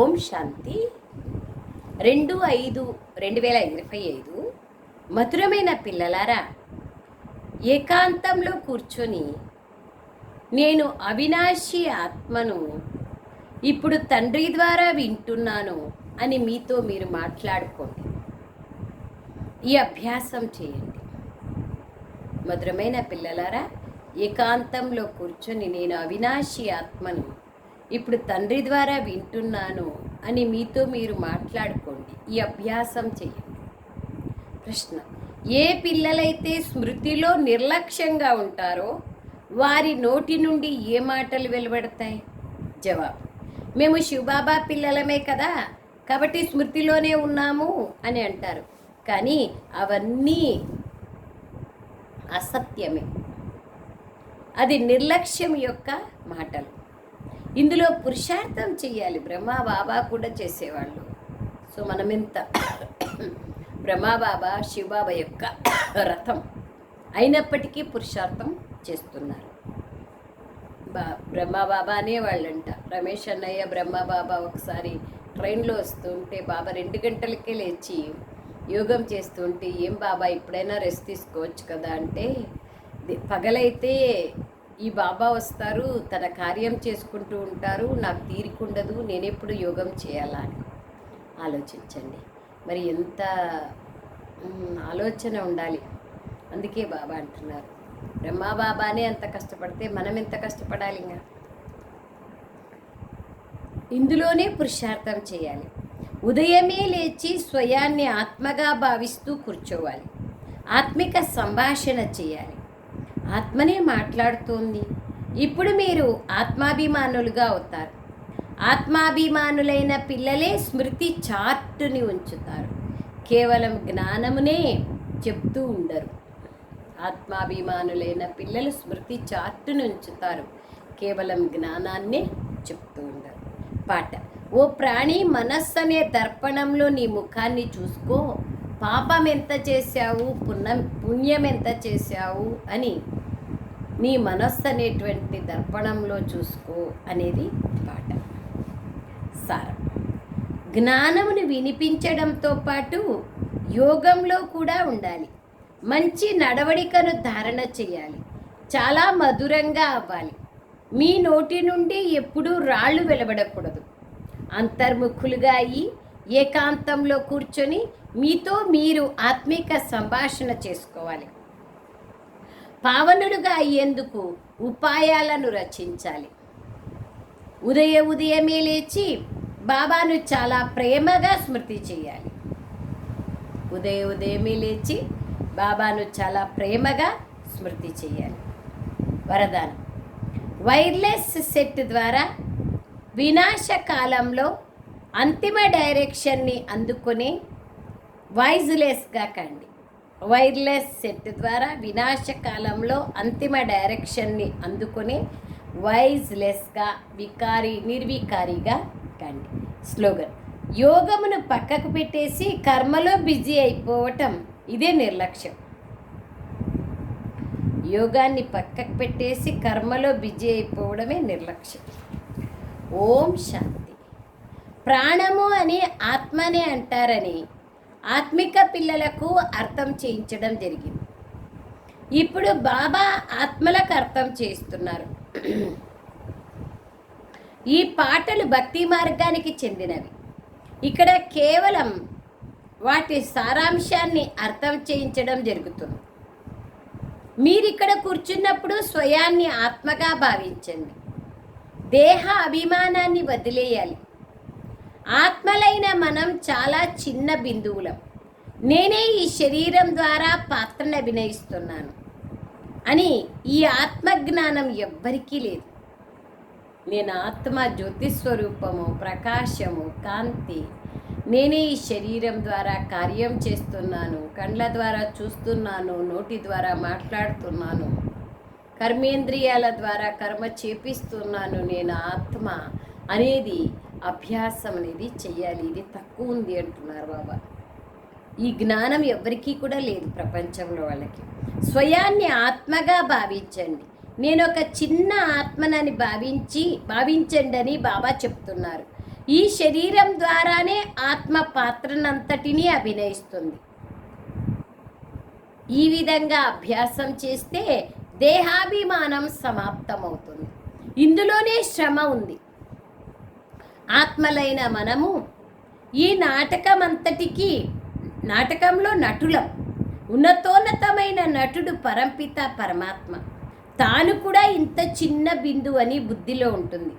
ఓం శాంతి. రెండు ఐదు రెండు వేల ఇరవై ఐదు. మధురమైన పిల్లలారా ఏకాంతంలో కూర్చొని నేను అవినాశి ఆత్మను ఇప్పుడు తండ్రి ద్వారా వింటున్నాను అని మీతో మీరు మాట్లాడుకోండి. ఈ అభ్యాసం చేయండి. మధురమైన పిల్లలారా ఏకాంతంలో కూర్చొని నేను అవినాశి ఆత్మను ఇప్పుడు తండ్రి ద్వారా వింటున్నాను అని మీతో మీరు మాట్లాడుకోండి. ఈ అభ్యాసం చేయండి. ప్రశ్న ఏ పిల్లలైతే స్మృతిలో నిర్లక్ష్యంగా ఉంటారో వారి నోటి నుండి ఏ మాటలు వెలువడతాయి? జవాబు మేము శివబాబా పిల్లలమే కదా కాబట్టి స్మృతిలోనే ఉన్నాము అని అంటారు. కానీ అవన్నీ అసత్యమే. అది నిర్లక్ష్యం యొక్క మాటలు. ఇందులో పురుషార్థం చేయాలి బ్రహ్మ బాబా కూడా చేసేవాళ్ళు. సో మనమెంత బ్రహ్మా బాబా శివబాబా యొక్క రథం అయినప్పటికీ పురుషార్థం చేస్తున్నారు. బా బ్రహ్మా బాబా అనేవాళ్ళంట. రమేష్ అన్నయ్య బ్రహ్మా బాబా ఒకసారి ట్రైన్లో వస్తుంటే బాబా రెండు గంటలకే లేచి యోగం చేస్తుంటే ఏం బాబా ఇప్పుడైనా రెస్ట్ తీసుకోవచ్చు కదా? అంటే పగలైతే ఈ బాబా వస్తారు తన కార్యం చేసుకుంటూ ఉంటారు నాకు తీరికుండదు నేనెప్పుడు యోగం చేయాలా అని. ఆలోచించండి. మరి ఎంత ఆలోచన ఉండాలి. అందుకే బాబా అంటున్నారు. బ్రహ్మా బాబానే అంత కష్టపడితే మనం ఎంత కష్టపడాలి ఇంకా ఇందులోనే పురుషార్థం చేయాలి. ఉదయమే లేచి స్వయాన్ని ఆత్మగా భావిస్తూ కూర్చోవాలి. ఆత్మిక సంభాషణ చేయాలి. ఆత్మనే మాట్లాడుతోంది. ఇప్పుడు మీరు ఆత్మాభిమానులుగా అవుతారు. ఆత్మాభిమానులైన పిల్లలే స్మృతి చార్టుని ఉంచుతారు. కేవలం జ్ఞానమునే చెప్తూ ఉండరు. ఆత్మాభిమానులైన పిల్లలు స్మృతి చార్టును ఉంచుతారు. కేవలం జ్ఞానాన్నే చెప్తూ ఉండరు. పాట ఓ ప్రాణి మనస్సు అనే దర్పణంలో నీ ముఖాన్ని చూసుకో పాపం ఎంత చేశావు? పుణ్యం పుణ్యం ఎంత చేశావు? అని నీ మనస్సు అనేటువంటి దర్పణంలో చూసుకో అనేది పాట సారం. జ్ఞానమును వినిపించడంతో పాటు యోగంలో కూడా ఉండాలి. మంచి నడవడికను ధారణ చేయాలి. చాలా మధురంగా అవ్వాలి. మీ నోటి నుండి ఎప్పుడూ రాళ్ళు వెలబడకూడదు. అంతర్ముఖులుగా అయ్యి ఏకాంతంలో కూర్చొని మీతో మీరు ఆత్మిక సంభాషణ చేసుకోవాలి. పావనుడుగా అయ్యేందుకు ఉపాయాలను రచించాలి. ఉదయ ఉదయమే లేచి బాబాను చాలా ప్రేమగా స్మృతి చేయాలి. ఉదయ ఉదయమే లేచి బాబాను చాలా ప్రేమగా స్మృతి చేయాలి. వరదానం. వైర్లెస్ సెట్ ద్వారా వినాశకాలంలో అంతిమ డైరెక్షన్ని అందుకొని వైజ్లెస్గా కండి. వైర్లెస్ సెట్ ద్వారా వినాశకాలంలో అంతిమ డైరెక్షన్ని అందుకొని వైజ్లెస్గా వికారి నిర్వికారిగా కండి. స్లోగన్. యోగమును పక్కకు పెట్టేసి కర్మలో బిజీ అయిపోవటం ఇదే నిర్లక్ష్యం. యోగాన్ని పక్కకు పెట్టేసి కర్మలో బిజీ అయిపోవడమే నిర్లక్ష్యం. ఓం శాంతి. ప్రాణము అని ఆత్మనే అంటారని ఆత్మిక పిల్లలకు అర్థం చేయించడం జరిగింది. ఇప్పుడు బాబా ఆత్మలకు అర్థం చేస్తున్నారు ఈ పాటలు భక్తి మార్గానికి చెందినవి. ఇక్కడ కేవలం వాటి సారాంశాన్ని అర్థం చేయించడం జరుగుతుంది. మీరిక్కడ కూర్చున్నప్పుడు స్వయాన్ని ఆత్మగా భావించండి. దేహ అభిమానాన్ని వదిలేయాలి. ఆత్మలైన మనం చాలా చిన్న బిందువులం. నేనే ఈ శరీరం ద్వారా పాత్రను అభినయిస్తున్నాను. అని ఈ ఆత్మజ్ఞానం ఎవ్వరికీ లేదు. నేను ఆత్మ జ్యోతిస్వరూపము ప్రకాశము కాంతి. నేనే ఈ శరీరం ద్వారా కార్యం చేస్తున్నాను కండ్ల ద్వారా చూస్తున్నాను నోటి ద్వారా మాట్లాడుతున్నాను. కర్మేంద్రియాల ద్వారా కర్మ చేపిస్తున్నాను నేను ఆత్మ అనేది అభ్యాసం అనేది చెయ్యాలి ఇది తక్కువ ఉంది అంటున్నారు బాబా. ఈ జ్ఞానం ఎవరికీ కూడా లేదు ప్రపంచంలో వాళ్ళకి. స్వయాన్ని ఆత్మగా భావించండి. నేను ఒక చిన్న ఆత్మనని భావించి భావించండి అని బాబా చెప్తున్నారు. ఈ శరీరం ద్వారానే ఆత్మ పాత్రనంతటినీ అభినయిస్తుంది. ఈ విధంగా అభ్యాసం చేస్తే దేహాభిమానం సమాప్తమవుతుంది. ఇందులోనే శ్రమ ఉంది. ఆత్మలైన మనము ఈ నాటకం అంతటికి నాటకంలో నటులం ఉన్నతోన్నతమైన నటుడు పరంపిత పరమాత్మ. తాను కూడా ఇంత చిన్న బిందు అని బుద్ధిలో ఉంటుంది.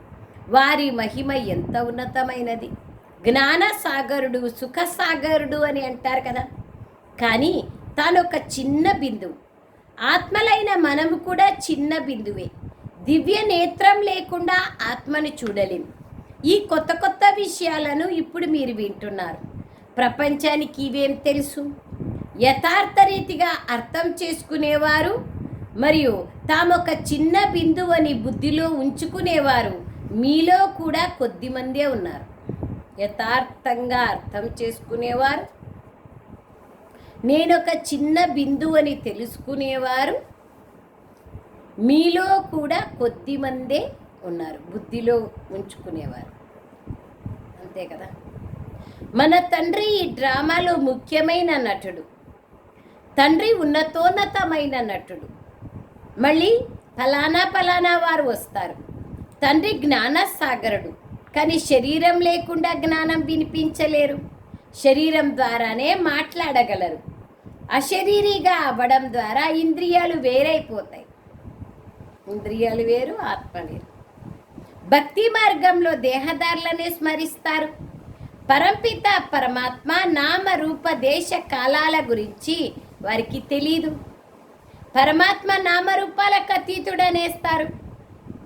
వారి మహిమ ఎంత ఉన్నతమైనది. జ్ఞాన సాగరుడు అని అంటారు కదా. కానీ తాను ఒక చిన్న బిందువు. ఆత్మలైన మనము కూడా చిన్న బిందువే. దివ్య నేత్రం లేకుండా ఆత్మను చూడలేము ఈ కొత్త కొత్త విషయాలను ఇప్పుడు మీరు వింటున్నారు. ప్రపంచానికి ఇవేం తెలుసు? యథార్థ రీతిగా అర్థం చేసుకునేవారు మరియు తామొక చిన్న బిందువని బుద్ధిలో ఉంచుకునేవారు మీలో కూడా కొద్దిమందే ఉన్నారు. యథార్థంగా అర్థం చేసుకునేవారు నేనొక చిన్న బిందువని తెలుసుకునేవారు మీలో కూడా కొద్దిమందే ఉన్నారు. బుద్ధిలో ఉంచుకునేవారు. అంతే కదా? మన తండ్రి ఈ డ్రామాలో ముఖ్యమైన నటుడు. తండ్రి ఉన్నతోన్నతమైన నటుడు. మళ్ళీ ఫలానా ఫలానా వారు వస్తారు. తండ్రి జ్ఞాన సాగరుడు కానీ శరీరం లేకుండా జ్ఞానం వినిపించలేరు. శరీరం ద్వారానే మాట్లాడగలరు. అశరీరిగా అవ్వడం ద్వారా ఇంద్రియాలు వేరైపోతాయి. ఇంద్రియాలు వేరు ఆత్మ వేరు. భక్తి మార్గంలో దేహదారులనే స్మరిస్తారు. పరంపిత పరమాత్మ నామ రూప దేశ కాలాల గురించి వారికి తెలీదు. పరమాత్మ నామరూపాలకు అతీతుడనేస్తారు.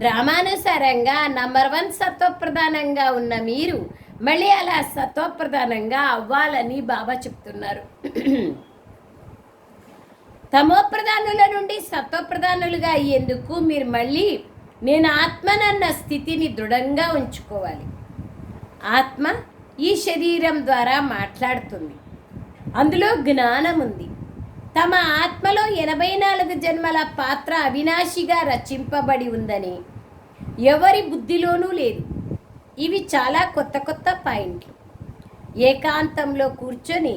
రామానుసారంగా నంబర్ వన్ సత్వప్రధానంగా ఉన్న మీరు మళ్ళీ అలా సత్వప్రధానంగా అవ్వాలని బాబా చెప్తున్నారు. తమోప్రధానుల నుండి సత్వప్రధానులుగా అయ్యేందుకు మీరు మళ్ళీ నేను ఆత్మనన్న స్థితిని దృఢంగా ఉంచుకోవాలి. ఆత్మ ఈ శరీరం ద్వారా మాట్లాడుతుంది. అందులో జ్ఞానం ఉంది. తమ ఆత్మలో ఎనభై నాలుగు జన్మల పాత్ర అవినాశిగా రచింపబడి ఉందని ఎవరి బుద్ధిలోనూ లేదు. ఇవి చాలా కొత్త కొత్త పాయింట్లు. ఏకాంతంలో కూర్చొని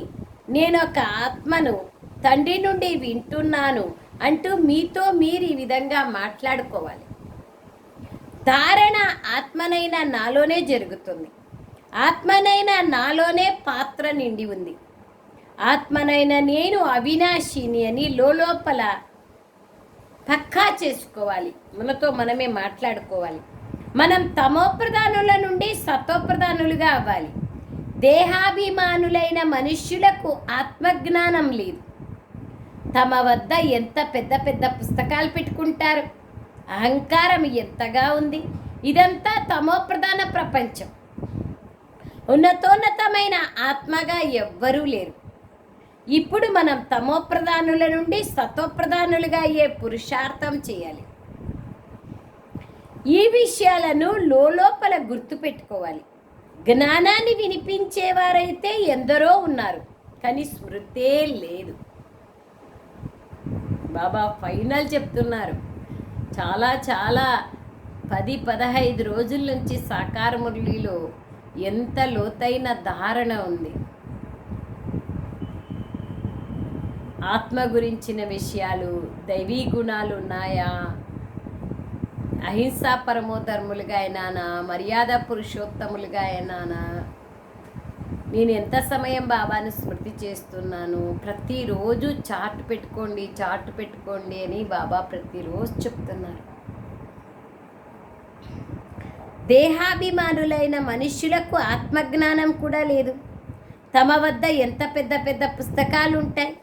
నేను ఒక ఆత్మను తండ్రి నుండి వింటున్నాను అంటూ మీతో మీరు ఈ విధంగా మాట్లాడుకోవాలి. ధారణ ఆత్మనైన నాలోనే జరుగుతుంది. ఆత్మనైన నాలోనే పాత్ర నిండి ఉంది. ఆత్మనైన నేను అవినాశిని అని లోపల పక్కా చేసుకోవాలి. మనతో మనమే మాట్లాడుకోవాలి. మనం తమోప్రధానుల నుండి సతోప్రధానులుగా అవ్వాలి. దేహాభిమానులైన మనుష్యులకు ఆత్మజ్ఞానం లేదు. తమ వద్ద ఎంత పెద్ద పెద్ద పుస్తకాలు పెట్టుకుంటారు? అహంకారం ఎంతగా ఉంది? ఇదంతా తమోప్రధాన ప్రపంచం. ఉన్నతోన్నతమైన ఆత్మగా ఎవ్వరూ లేరు. ఇప్పుడు మనం తమోప్రధానుల నుండి సతోప్రధానులుగా అయ్యే పురుషార్థం చేయాలి. ఈ విషయాలను లోపల గుర్తుపెట్టుకోవాలి జ్ఞానాన్ని వినిపించేవారైతే ఎందరో ఉన్నారు కానీ స్మృతే లేదు. బాబా ఫైనల్ చెప్తున్నారు. చాలా చాలా పది పదహైదు రోజుల నుంచి సాకార మురళిలో ఎంత లోతైన ధారణ ఉంది. ఆత్మ గురించిన విషయాలు దైవీ గుణాలు ఉన్నాయా? అహింసా పరమోధర్ములుగా అయినానా? మర్యాద పురుషోత్తములుగా అయినానా? నేను ఎంత సమయం బాబాను స్మృతి చేస్తున్నాను? ప్రతిరోజు చార్ట్ పెట్టుకోండి చార్ట్ పెట్టుకోండి అని బాబా ప్రతిరోజు చెప్తున్నారు. దేహాభిమానులైన మనుష్యులకు ఆత్మజ్ఞానం కూడా లేదు. తమ వద్ద ఎంత పెద్ద పెద్ద పుస్తకాలు ఉంటాయి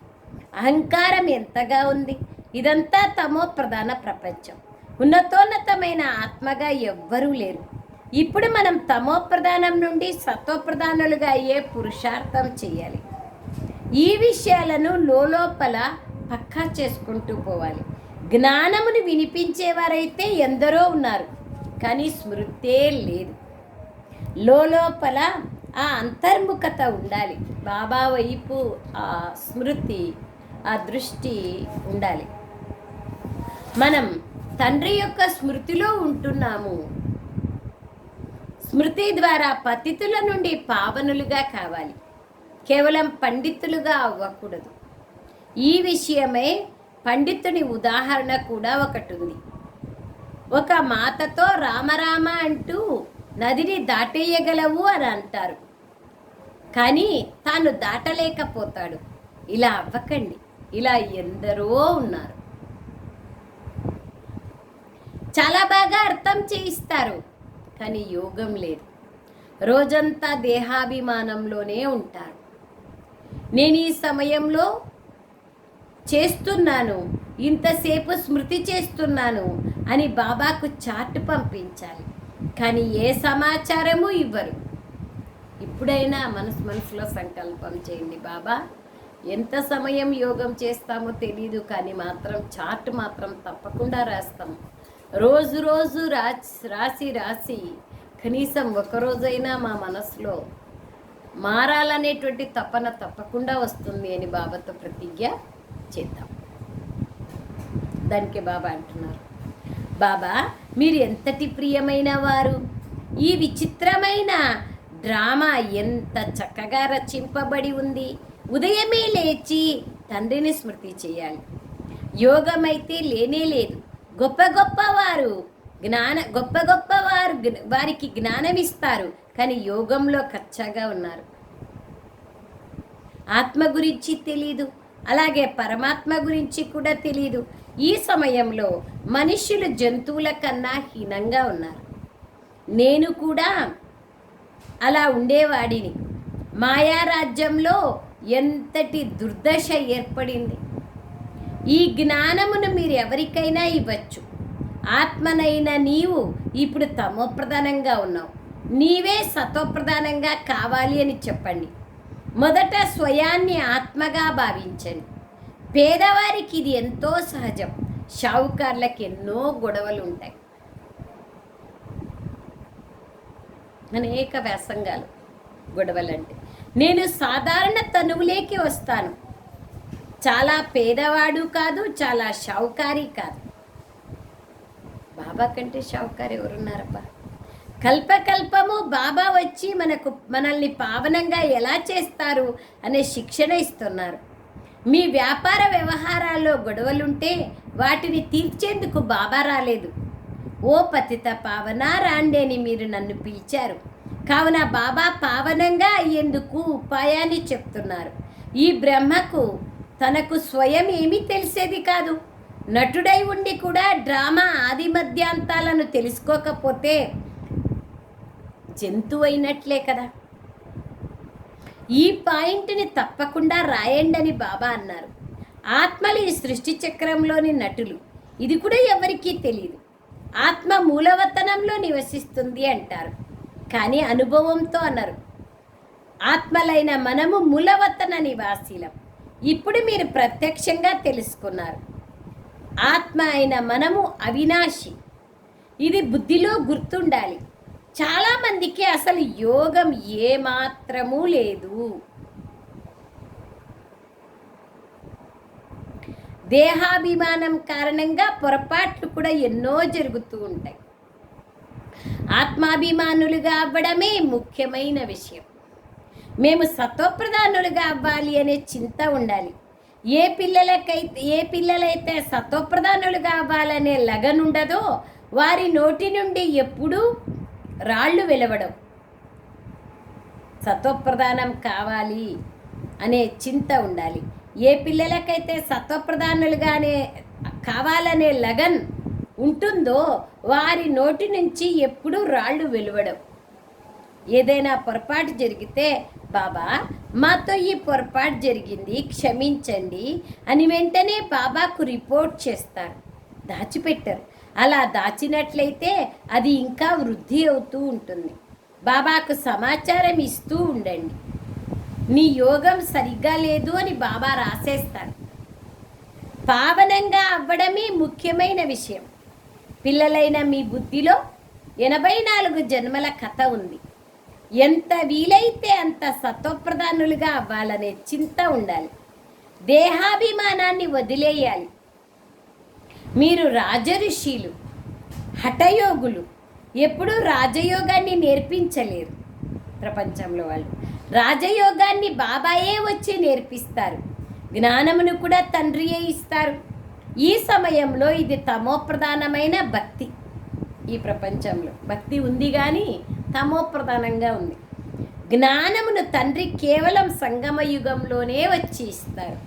అహంకారం ఎంతగా ఉంది? ఇదంతా తమో ప్రధాన ప్రపంచం. ఉన్నతోన్నతమైన ఆత్మగా ఎవ్వరూ లేరు. ఇప్పుడు మనం తమోప్రధానం నుండి సత్వప్రధానులుగా అయ్యే పురుషార్థం చేయాలి. ఈ విషయాలను లోపల పక్కా చేసుకుంటూ పోవాలి. జ్ఞానమును వినిపించేవారైతే ఎందరో ఉన్నారు కానీ స్మృతే లేదు. లోపల ఆ అంతర్ముఖత ఉండాలి. బాబా వైపు ఆ స్మృతి ఆ దృష్టి ఉండాలి. మనం తండ్రి యొక్క స్మృతిలో ఉంటున్నాము. స్మృతి ద్వారా పతితుల నుండి పావనులుగా కావాలి. కేవలం పండితులుగా అవ్వకూడదు. ఈ విషయమే పండితుని ఉదాహరణ కూడా ఒకటి ఉంది ఒక మాతతో రామరామ అంటూ నదిని దాటేయగలవు అని అంటారు. కానీ తాను దాటలేకపోతాడు. ఇలా అవ్వకండి. ఇలా ఎందరో ఉన్నారు. చాలా బాగా అర్థం చేయిస్తారు. కానీ యోగం లేదు. రోజంతా దేహాభిమానంలోనే ఉంటారు నేను ఈ సమయంలో చేస్తున్నాను ఇంతసేపు స్మృతి చేస్తున్నాను అని బాబాకు చార్ట్ పంపించాలి. కానీ ఏ సమాచారము ఇవ్వరు. ఇప్పుడైనా మనసు మనసులో సంకల్పం చేయండి బాబా. ఎంత సమయం యోగం చేస్తామో తెలియదు కానీ మాత్రం చార్ట్ మాత్రం తప్పకుండా రాస్తాం. రోజు రోజు రాసి రాసి రాసి కనీసం ఒకరోజైనా మా మనసులో మారాలనేటువంటి తపన తప్పకుండా వస్తుంది అని బాబాతో ప్రతిజ్ఞ చేద్దాం. దానికి బాబా అంటున్నారు. బాబా మీరు ఎంతటి ప్రియమైన వారు? ఈ విచిత్రమైన డ్రామా ఎంత చక్కగా రచింపబడి ఉంది. ఉదయమే లేచి తండ్రిని స్మృతి చేయాలి. యోగమైతే లేనే లేదు. గొప్ప గొప్ప వారు జ్ఞాన గొప్ప గొప్ప వారు వారికి జ్ఞానం ఇస్తారు కానీ యోగంలో కచ్చగా ఉన్నారు. ఆత్మ గురించి తెలీదు అలాగే పరమాత్మ గురించి కూడా తెలీదు. ఈ సమయంలో మనుష్యులు జంతువుల కన్నా హీనంగా ఉన్నారు. నేను కూడా అలా ఉండేవాడిని. మాయారాజ్యంలో ఎంతటి దుర్దశ ఏర్పడింది? ఈ జ్ఞానమును మీరు ఎవరికైనా ఇవ్వచ్చు. ఆత్మనైన నీవు ఇప్పుడు తమోప్రధానంగా ఉన్నావు. నీవే సత్వప్రధానంగా కావాలి అని చెప్పండి. మొదట స్వయాన్ని ఆత్మగా భావించండి. పేదవారికి ఇది ఎంతో సహజం. షావుకార్లకు ఎన్నో గొడవలు ఉంటాయి అనేక వ్యాసంగాలు గొడవలంటే. నేను సాధారణ తనువులేకి వస్తాను. చాలా పేదవాడు కాదు చాలా షౌకారి కాదు. బాబా కంటే షౌకారి ఎవరున్నారబ్బా? కల్పకల్పము బాబా వచ్చి మనకు మనల్ని పావనంగా ఎలా చేస్తారు అనే శిక్షణ ఇస్తున్నారు. మీ వ్యాపార వ్యవహారాల్లో గొడవలుంటే వాటిని తీర్చేందుకు బాబా రాలేదు. ఓ పతిత పావన రాండి అని మీరు నన్ను పిలిచారు. కావున బాబా పావనంగా అయ్యేందుకు ఉపాయాన్ని చెప్తున్నారు. ఈ బ్రహ్మకు తనకు స్వయం ఏమీ తెలిసేది కాదు. నటుడై ఉండి కూడా డ్రామా ఆది మధ్యాంతాలను తెలుసుకోకపోతే జంతువు అయినట్లే కదా. ఈ పాయింట్ని తప్పకుండా రాయండి అని బాబా అన్నారు. ఆత్మలు ఈ సృష్టి చక్రంలోని నటులు. ఇది కూడా ఎవరికీ తెలియదు ఆత్మ మూలవతనంలో నివసిస్తుంది అంటారు. కానీ అనుభవంతో అన్నారు ఆత్మలైన మనము మూలవతన నివాసీలం. ఇప్పుడు మీరు ప్రత్యక్షంగా తెలుసుకున్నారు. ఆత్మ అయిన మనము అవినాశి. ఇది బుద్ధిలో గుర్తుండాలి. చాలామందికి అసలు యోగం ఏమాత్రమూ లేదు. దేహాభిమానం కారణంగా పొరపాట్లు కూడా ఎన్నో జరుగుతూ ఉంటాయి. ఆత్మాభిమానులుగా అవ్వడమే ముఖ్యమైన విషయం. మేము సత్వప్రధానులుగా అవ్వాలి అనే చింత ఉండాలి. ఏ పిల్లలకైతే ఏ పిల్లలైతే సత్వప్రధానులుగా అవ్వాలనే లగనుండదో వారి నోటి నుండి ఎప్పుడూ రాళ్ళు వెలవడం. సత్వప్రధానం కావాలి అనే చింత ఉండాలి. ఏ పిల్లలకైతే సత్వప్రధానులుగానే కావాలనే లగన్ ఉంటుందో వారి నోటి నుంచి ఎప్పుడూ రాళ్ళు వెలువడం. ఏదైనా పొరపాటు జరిగితే బాబా మాతో ఈ పొరపాటు జరిగింది క్షమించండి అని వెంటనే బాబాకు రిపోర్ట్ చేస్తారు. దాచిపెట్టరు. అలా దాచినట్లయితే అది ఇంకా వృద్ధి అవుతూ ఉంటుంది. బాబాకు సమాచారం ఇస్తూ ఉండండి. నీ యోగం సరిగ్గా లేదు అని బాబా రాసేస్తారు. పావనంగా అవ్వడమే ముఖ్యమైన విషయం. పిల్లలైన మీ బుద్ధిలో ఎనభై నాలుగు జన్మల కథ ఉంది. ఎంత వీలైతే అంత సత్వప్రధానులుగా అవ్వాలనే చింత ఉండాలి. దేహాభిమానాన్ని వదిలేయాలి. మీరు రాజఋషులు హఠయోగులు ఎప్పుడూ రాజయోగాన్ని నేర్పించలేరు ప్రపంచంలో వాళ్ళు. రాజయోగాన్ని బాబాయే వచ్చి నేర్పిస్తారు. జ్ఞానమును కూడా తండ్రియే ఇస్తారు? ఈ సమయంలో ఇది తమో ప్రధానమైన భక్తి ఈ ప్రపంచంలో. భక్తి ఉంది కానీ తమోప్రధానంగా ఉంది. జ్ఞానమును తండ్రి కేవలం సంగమ యుగంలోనే వచ్చి ఇస్తారు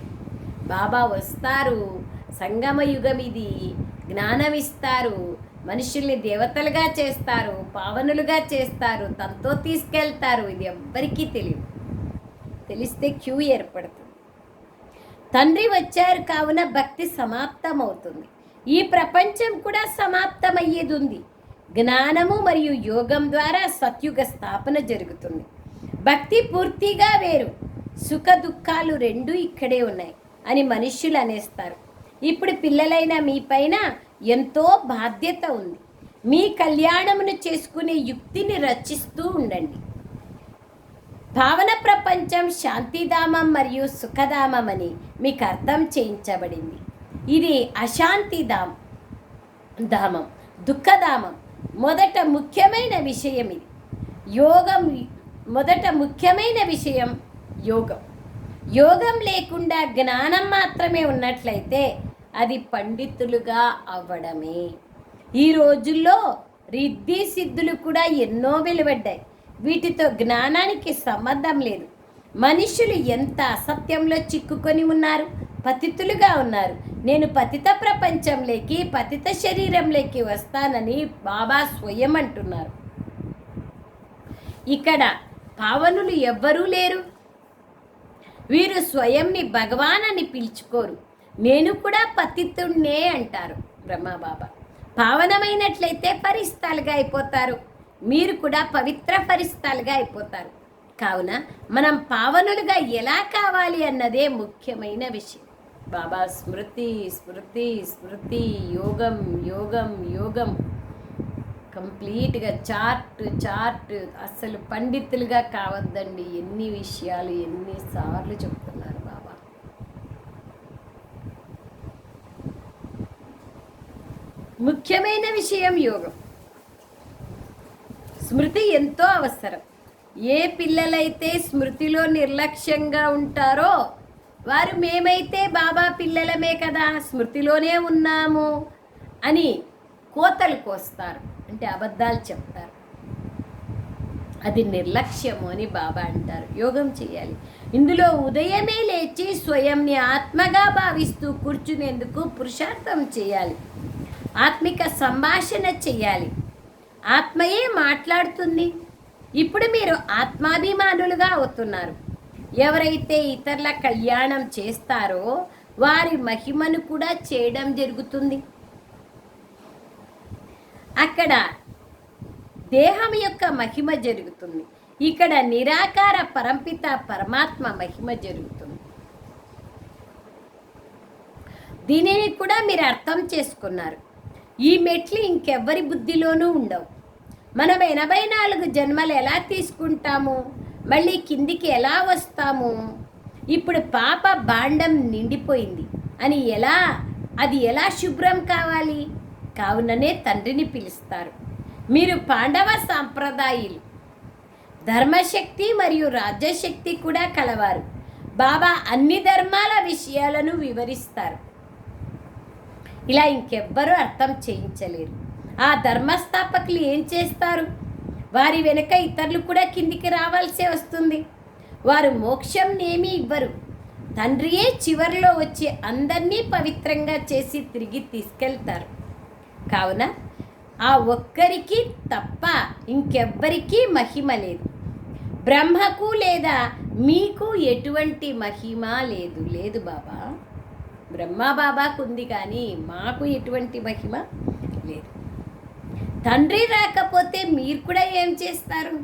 బాబా వస్తారు సంగమ యుగం ఇది జ్ఞానం ఇస్తారు మనుషుల్ని దేవతలుగా చేస్తారు పావనులుగా చేస్తారు తనతో తీసుకెళ్తారు ఇది ఎవ్వరికీ తెలియదు. తెలిస్తే క్యూ ఏర్పడుతుంది. తండ్రి వచ్చారు కావున భక్తి సమాప్తమవుతుంది. ఈ ప్రపంచం కూడా సమాప్తమయ్యేది ఉంది జ్ఞానము మరియు యోగం ద్వారా సత్యుగ స్థాపన జరుగుతుంది. భక్తి పూర్తిగా వేరు. సుఖ దుఃఖాలు రెండు ఇక్కడే ఉన్నాయి అని మనుష్యులు అనేస్తారు. ఇప్పుడు పిల్లలైన మీ పైన ఎంతో బాధ్యత ఉంది. మీ కళ్యాణమును చేసుకునే యుక్తిని రచిస్తూ ఉండండి. భావన ప్రపంచం శాంతిధామం మరియు సుఖధామం అని మీకు అర్థం చేయించబడింది. ఇది అశాంతిధామం ధామం దుఃఖధామం. మొదట ముఖ్యమైన విషయం ఇది. యోగం మొదట ముఖ్యమైన విషయం యోగం. యోగం లేకుండా జ్ఞానం మాత్రమే ఉన్నట్లయితే అది పండితులుగా అవ్వడమే. ఈ రోజుల్లో రిద్ధి సిద్ధులు కూడా ఎన్నో వెలువడ్డాయి. వీటితో జ్ఞానానికి సంబంధం లేదు. మనుషులు ఎంత అసత్యంలో చిక్కుకొని ఉన్నారు పతితులుగా ఉన్నారు. నేను పతిత ప్రపంచంలోకి పతిత శరీరంలోకి వస్తానని బాబా స్వయం అంటున్నారు. ఇక్కడ పావనులు ఎవ్వరూ లేరు. వీరు స్వయంని భగవాన్ అని పిలుచుకోరు. నేను కూడా పతితుణ్ణే అంటారు బ్రహ్మబాబా. పావనమైనట్లయితే పరిస్థాలుగా అయిపోతారు. మీరు కూడా పవిత్ర పరిస్థాలుగా అయిపోతారు. కావున మనం పావనులుగా ఎలా కావాలి అన్నదే ముఖ్యమైన విషయం. బాబా స్మృతి స్మృతి స్మృతి యోగం యోగం యోగం. కంప్లీట్గా చార్ట్ చార్ట్. అసలు పండితులుగా కావద్దండి. ఎన్ని విషయాలు ఎన్నిసార్లు చెప్తున్నారు బాబా. ముఖ్యమైన విషయం యోగం. స్మృతి ఎంతో అవసరం. ఏ పిల్లలైతే స్మృతిలో నిర్లక్ష్యంగా ఉంటారో వారు మేమైతే బాబా పిల్లలమే కదా స్మృతిలోనే ఉన్నాము అని కోతలు కోస్తారు. అంటే అబద్ధాలు చెప్తారు. అది నిర్లక్ష్యము అని బాబా అంటారు. యోగం చేయాలి. ఇందులో ఉదయమే లేచి స్వయంని ఆత్మగా భావిస్తూ కూర్చునేందుకు పురుషార్థం చేయాలి. ఆత్మిక సంభాషణ చేయాలి. ఆత్మయే మాట్లాడుతుంది. ఇప్పుడు మీరు ఆత్మాభిమానులుగా అవుతున్నారు. ఎవరైతే ఇతరుల కళ్యాణం చేస్తారో వారి మహిమను కూడా చేయడం జరుగుతుంది. అక్కడ దేహం యొక్క మహిమ జరుగుతుంది. ఇక్కడ నిరాకార పరంపిత పరమాత్మ మహిమ జరుగుతుంది. దీనిని కూడా మీరు అర్థం చేసుకున్నారు. ఈ మెట్లు ఇంకెవ్వరి బుద్ధిలోనూ ఉండవు. మనం ఎనభై నాలుగు జన్మలు ఎలా తీసుకుంటాము? మళ్ళీ కిందికి ఎలా వస్తాము? ఇప్పుడు పాప బాండం నిండిపోయింది. అని ఎలా? అది ఎలా శుభ్రం కావాలి? కావుననే తండ్రిని పిలుస్తారు. మీరు పాండవ సాంప్రదాయులు. ధర్మశక్తి మరియు రాజ్యశక్తి కూడా కలవారు. బాబా అన్ని ధర్మాల విషయాలను వివరిస్తారు. ఇలా ఇంకెవ్వరూ అర్థం చేయించలేరు. ఆ ధర్మస్థాపకులు ఏం చేస్తారు? వారి వెనుక ఇతరులు కూడా కిందికి రావాల్సే వస్తుంది. వారు మోక్షం ఏమీ ఇవ్వరు. తండ్రియే చివరిలో వచ్చి అందరినీ పవిత్రంగా చేసి తిరిగి తీసుకెళ్తారు. కావున ఆ ఒక్కరికి తప్ప ఇంకెవ్వరికీ మహిమ లేదు. బ్రహ్మకు లేదా మీకు ఎటువంటి మహిమ లేదు. లేదు బాబా. బ్రహ్మ బాబాకు ఉంది కానీ మాకు ఎటువంటి మహిమ లేదు. తండ్రి రాకపోతే మీరు కూడా ఏం చేస్తారు?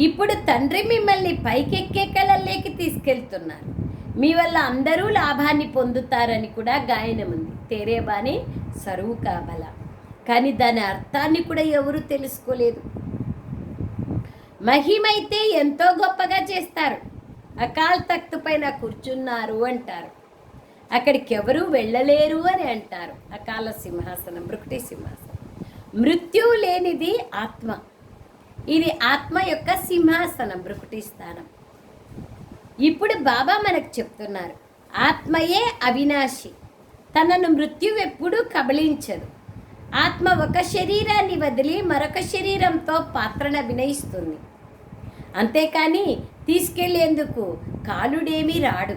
ఇప్పుడు తండ్రి మిమ్మల్ని పైకెక్కే కళల్లోకి తీసుకెళ్తున్నారు. మీ వల్ల అందరూ లాభాన్ని పొందుతారని కూడా గాయనం ఉంది. తేరేబాని సరువు కాబల. కానీ దాని అర్థాన్ని కూడా ఎవరు తెలుసుకోలేదు. మహిమైతే ఎంతో గొప్పగా చేస్తారు. అకాల్ తక్తు పైన కూర్చున్నారు అంటారు. అక్కడికి ఎవరు వెళ్ళలేరు అని అంటారు. అకాల సింహాసనం బృక్టి సింహాసనం. మృత్యువు లేనిది ఆత్మ. ఇది ఆత్మ యొక్క సింహాసనం బ్రుకుటి స్థానం ఇప్పుడు బాబా మనకు చెప్తున్నారు ఆత్మయే అవినాశి. తనను మృత్యు ఎప్పుడూ కబళించదు. ఆత్మ ఒక శరీరాన్ని వదిలి మరొక శరీరంతో పాత్రను అభినయిస్తుంది. అంతేకాని తీసుకెళ్ళేందుకు కాలుడేమీ రాడు.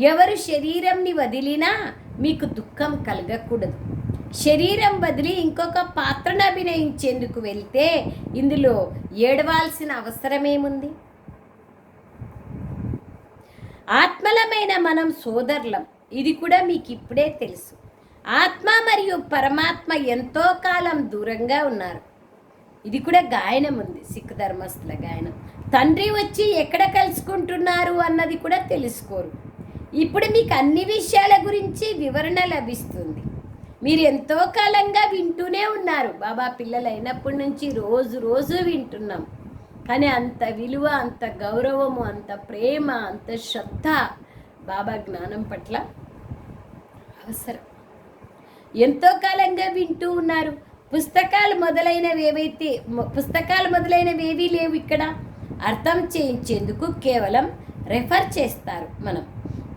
ఎవరు శరీరంని వదిలినా మీకు దుఃఖం కలగకూడదు. శరీరం వదిలి ఇంకొక పాత్రను అభినయించేందుకు వెళ్తే ఇందులో ఏడవాల్సిన అవసరమేముంది? ఆత్మలమైన మనం సోదరులం ఇది కూడా మీకు ఇప్పుడే తెలుసు. ఆత్మ మరియు పరమాత్మ ఎంతో కాలం దూరంగా ఉన్నారు. ఇది కూడా గాయనం ఉంది సిక్ ధర్మస్థుల గాయనం. తండ్రి వచ్చి ఎక్కడ కలుసుకుంటున్నారు అన్నది కూడా తెలుసుకోరు. ఇప్పుడు మీకు అన్ని విషయాల గురించి వివరణ లభిస్తుంది. మీరు ఎంతో కాలంగా వింటూనే ఉన్నారు. బాబా పిల్లలు అయినప్పటి నుంచి రోజు రోజు వింటున్నాం. కానీ అంత విలువ అంత గౌరవము అంత ప్రేమ అంత శ్రద్ధ బాబా జ్ఞానం పట్ల అవసరం. ఎంతో కాలంగా వింటూ ఉన్నారు. పుస్తకాలు మొదలైనవి ఏవైతే పుస్తకాలు మొదలైనవి ఏవీ లేవు ఇక్కడ. అర్థం చేయించేందుకు కేవలం రెఫర్ చేస్తారు మనం.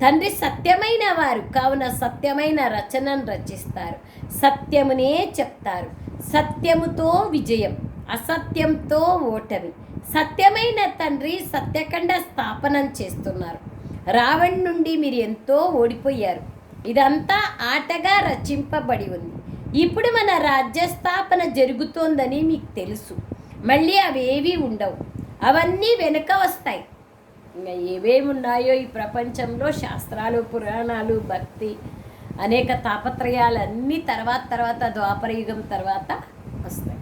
తండ్రి సత్యమైన వారు. కావున సత్యమైన రచనను రచిస్తారు. సత్యమునే చెప్తారు. సత్యముతో విజయం అసత్యంతో ఓటమి. సత్యమైన తండ్రి సత్యఖండ స్థాపనం చేస్తున్నారు. రావణ్ నుండి మీరు ఎంతో ఓడిపోయారు. ఇదంతా ఆటగా రచింపబడి ఉంది. ఇప్పుడు మన రాజ్య స్థాపన జరుగుతోందని మీకు తెలుసు. మళ్ళీ అవేవి ఉండవు. అవన్నీ వెనుక వస్తాయి. ఇంకా ఏవేమి ఉన్నాయో ఈ ప్రపంచంలో శాస్త్రాలు పురాణాలు భక్తి అనేక తాపత్రయాలు అన్నీ తర్వాత తర్వాత ద్వాపరయుగం తర్వాత వస్తాయి.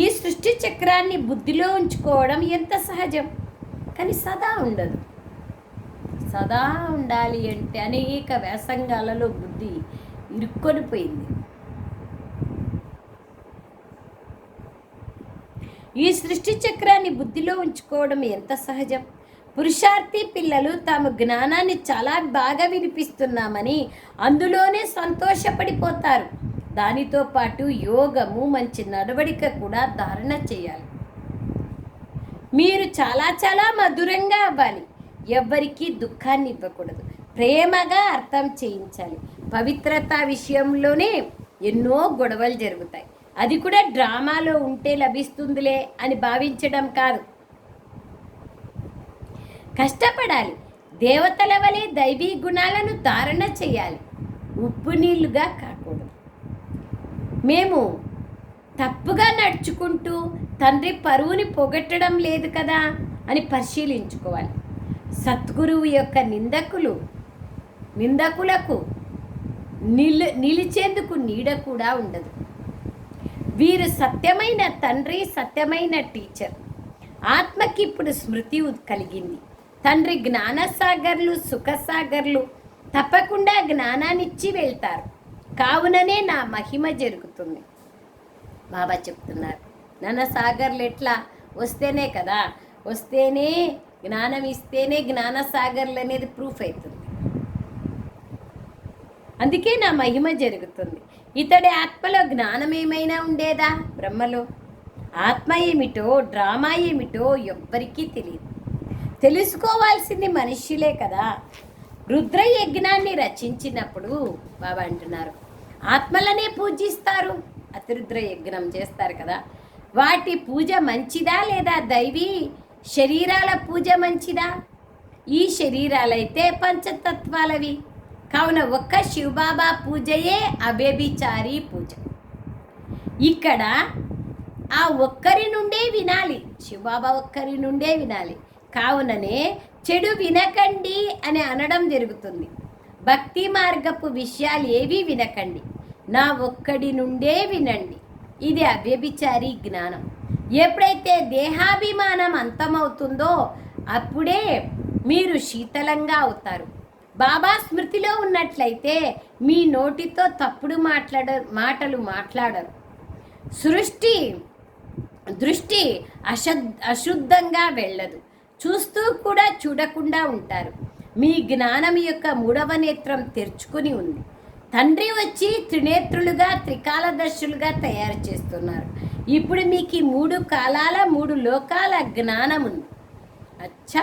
ఈ సృష్టి చక్రాన్ని బుద్ధిలో ఉంచుకోవడం ఎంత సహజం? కానీ సదా ఉండదు. సదా ఉండాలి అంటే అనేక వ్యాసంగాలలో బుద్ధి ఇరుక్కొనిపోయింది. ఈ సృష్టి చక్రాన్ని బుద్ధిలో ఉంచుకోవడం ఎంత సహజం? పురుషార్థి పిల్లలు తాము జ్ఞానాన్ని చాలా బాగా వినిపిస్తున్నామని అందులోనే సంతోషపడిపోతారు. దానితో పాటు యోగము మంచి నడవడిక కూడా ధారణ చేయాలి. మీరు చాలా చాలా మధురంగా అవ్వాలి. ఎవ్వరికీ దుఃఖాన్ని ఇవ్వకూడదు. ప్రేమగా అర్థం చేయించాలి. పవిత్రత విషయంలోనే ఎన్నో గొడవలు జరుగుతాయి. అది కూడా డ్రామాలో ఉంటే లభిస్తుందిలే అని భావించడం కాదు. కష్టపడాలి. దేవతల వలె దైవీ గుణాలను ధారణ చేయాలి. ఉప్పు నీళ్ళుగా కాకూడదు. మేము తప్పుగా నడుచుకుంటూ తండ్రి పరువుని పొగట్టడం లేదు కదా అని పరిశీలించుకోవాలి. సద్గురువు యొక్క నిందకులు నిందకులకు నిల్ నిలిచేందుకు నీడ కూడా ఉండదు. వీరు సత్యమైన తండ్రి సత్యమైన టీచర్. ఆత్మకి ఇప్పుడు స్మృతి కలిగింది. తండ్రి జ్ఞానసాగర్లు సుఖసాగర్లు తప్పకుండా జ్ఞానాన్నిచ్చి వెళ్తారు. కావుననే నా మహిమ జరుగుతుంది. బాబా చెప్తున్నారు. నాన్న సాగర్లు ఎట్లా? వస్తేనే కదా. వస్తేనే జ్ఞానం ఇస్తేనే జ్ఞానసాగర్లు అనేది ప్రూఫ్ అవుతుంది. అందుకే నా మహిమ జరుగుతుంది. ఇతడి ఆత్మలో జ్ఞానం ఏమైనా ఉండేదా? బ్రహ్మలో. ఆత్మ ఏమిటో డ్రామా ఏమిటో ఎవ్వరికీ తెలియదు. తెలుసుకోవాల్సింది మనుష్యులే కదా. రుద్ర యజ్ఞాన్ని రచించినప్పుడు బాబా అంటున్నారు ఆత్మలనే పూజిస్తారు. అతిరుద్ర యజ్ఞం చేస్తారు కదా. వాటి పూజ మంచిదా లేదా దైవీ? శరీరాల పూజ మంచిదా? ఈ శరీరాలైతే పంచతత్వాలవి. కావున ఒక్క శివబాబా పూజయే అవ్యభిచారి పూజ. ఇక్కడ ఆ ఒక్కరి నుండే వినాలి శివబాబా ఒక్కరి నుండే వినాలి. కావుననే చెడు వినకండి అని అనడం జరుగుతుంది. భక్తి మార్గపు విషయాలు ఏవి వినకండి. నా ఒక్కడి నుండే వినండి. ఇది అవ్యభిచారి జ్ఞానం. ఎప్పుడైతే దేహాభిమానం అంతమవుతుందో అప్పుడే మీరు శీతలంగా అవుతారు. బాబా స్మృతిలో ఉన్నట్లయితే మీ నోటితో తప్పుడు మాట్లాడ మాటలు మాట్లాడరు. సృష్టి దృష్టి అశద్ అశుద్ధంగా వెళ్ళదు. చూస్తూ కూడా చూడకుండా ఉంటారు. మీ జ్ఞానం యొక్క మూడవ నేత్రం తెరుచుకుని ఉంది. తండ్రి వచ్చి త్రినేత్రులుగా త్రికాలదర్శులుగా తయారు చేస్తున్నారు. ఇప్పుడు మీకు ఈ మూడు కాలాల మూడు లోకాల జ్ఞానం ఉంది అచ్చా!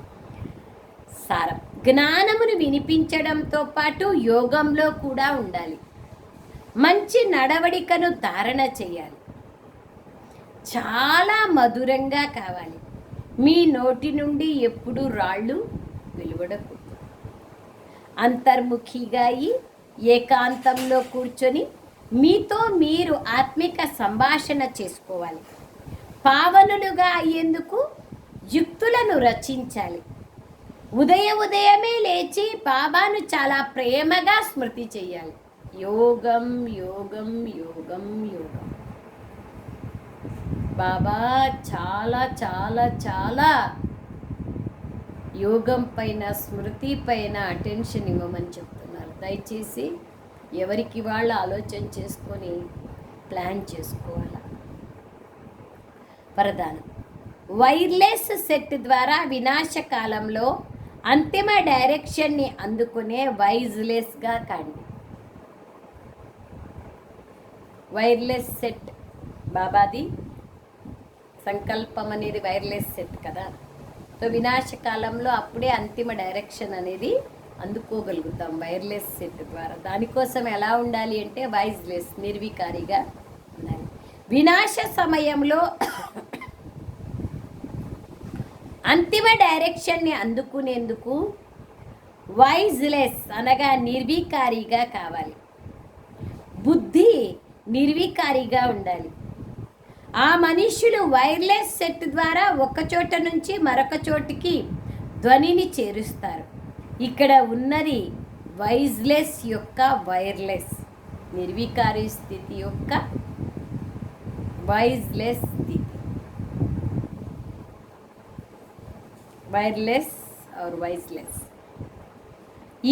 సారం. జ్ఞానమును వినిపించడంతో పాటు యోగంలో కూడా ఉండాలి. మంచి నడవడికను ధారణ చేయాలి. చాలా మధురంగా కావాలి. మీ నోటి నుండి ఎప్పుడు రాళ్ళు వెలువడకూడదు అంతర్ముఖిగా అయి ఏకాంతంలో కూర్చొని మీతో మీరు ఆత్మిక సంభాషణ చేసుకోవాలి. పావనులుగా అయ్యేందుకు యుక్తులను రచించాలి. ఉదయ ఉదయమే లేచి బాబాను చాలా ప్రేమగా స్మృతి చేయాలి యోగం యోగం యోగం యోగం. బాబా చాలా చాలా చాలా యోగం పైన స్మృతి పైన అటెన్షన్ ఇవ్వమని చెప్తున్నారు. దయచేసి ఎవరికి వాళ్ళు ఆలోచన చేసుకొని ప్లాన్ చేసుకోవాలి? వరదానం. వైర్లెస్ సెట్ ద్వారా వినాశకాలంలో అంతిమ డైరెక్షన్ని అందుకునే వైజ్లెస్గా కండి. వైర్లెస్ సెట్ బాబాది. సంకల్పం అనేది వైర్లెస్ సెట్ కదా. సో వినాశకాలంలో అప్పుడే అంతిమ డైరెక్షన్ అనేది అందుకోగలుగుతాం వైర్లెస్ సెట్ ద్వారా. దానికోసం ఎలా ఉండాలి అంటే వైజ్లెస్ నిర్వికారిగా ఉండాలి. వినాశ సమయంలో అంతిమ డైరెక్షన్ని అందుకునేందుకు వైజ్లెస్ అనగా నిర్వీకారిగా కావాలి. బుద్ధి నిర్వీకారిగా ఉండాలి. ఆ మనుష్యులు వైర్లెస్ సెట్ ద్వారా ఒక చోట నుంచి మరొక చోటికి ధ్వనిని చేరుస్తారు. ఇక్కడ ఉన్నది వైజ్లెస్ యొక్క వైర్లెస్ నిర్వికారి స్థితి యొక్క వైజ్లెస్ స్థితి వైర్లెస్ ఆర్ వైస్లెస్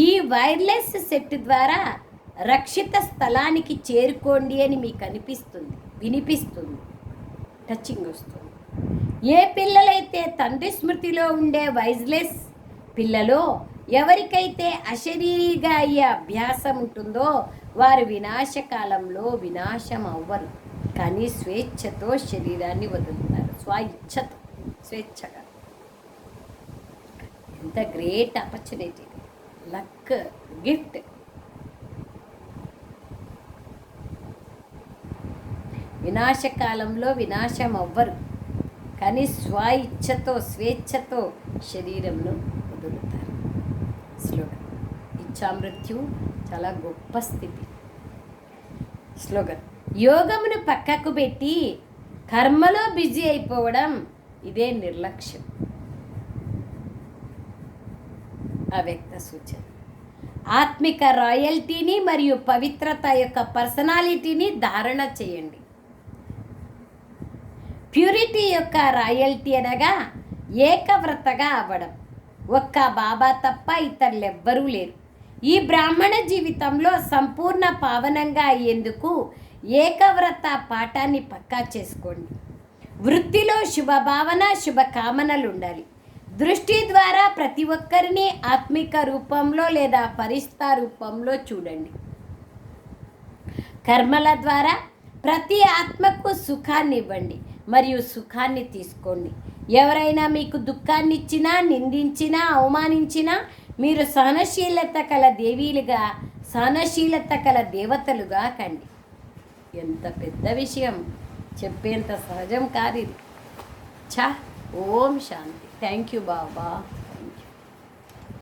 ఈ వైర్లెస్ సెట్ ద్వారా రక్షిత స్థలానికి చేరుకోండి అని మీకు అనిపిస్తుంది వినిపిస్తుంది టచింగ్ వస్తుంది. ఏ పిల్లలైతే తండ్రి స్మృతిలో ఉండే వైజ్లెస్ పిల్లలో ఎవరికైతే అశరీరిగా అయ్యే అభ్యాసం ఉంటుందో వారు వినాశకాలంలో వినాశం అవ్వరు. కానీ స్వేచ్ఛతో శరీరాన్ని వదులుతారు. స్వ ఇచ్ఛతో స్వేచ్ఛగా. ఎంత గ్రేట్ ఆపర్చునిటీ లక్ గిఫ్ట్ వినాశకాలంలో వినాశం అవ్వరు కానీ స్వ ఇచ్ఛతో స్వేచ్ఛతో శరీరంను వదులుతారు. స్లోగన్. ఇచ్చామృత్యు చాలా గొప్ప స్థితి. స్లోగన్. యోగమును పక్కకు పెట్టి కర్మలో బిజీ అయిపోవడం ఇదే నిర్లక్ష్యం. అవ్యక్త సూచన ఆత్మిక రాయల్టీని మరియు పవిత్రత యొక్క పర్సనాలిటీని ధారణ చేయండి. ప్యూరిటీ యొక్క రాయల్టీ అనగా ఏకవ్రతగా అవ్వడం. ఒక్క బాబా తప్ప ఇతరులు ఎవ్వరూ లేరు. ఈ బ్రాహ్మణ జీవితంలో సంపూర్ణ పావనంగా అయ్యేందుకు ఏకవ్రత పాఠాన్ని పక్కా చేసుకోండి. వృత్తిలో శుభభావన శుభకామనలు ఉండాలి. దృష్టి ద్వారా ప్రతి ఒక్కరిని ఆత్మిక రూపంలో లేదా పరిస్థిత రూపంలో చూడండి. కర్మల ద్వారా ప్రతి ఆత్మకు సుఖాన్ని ఇవ్వండి మరియు సుఖాన్ని తీసుకోండి. ఎవరైనా మీకు దుఃఖాన్ని ఇచ్చినా నిందించినా అవమానించినా మీరు సహనశీలత కల దేవీలుగా సహనశీలత కల దేవతలుగా కండి. ఎంత పెద్ద విషయం. చెప్పేంత సహజం కాదు ఇది. చా ఓం శాంతి. Thank you Baba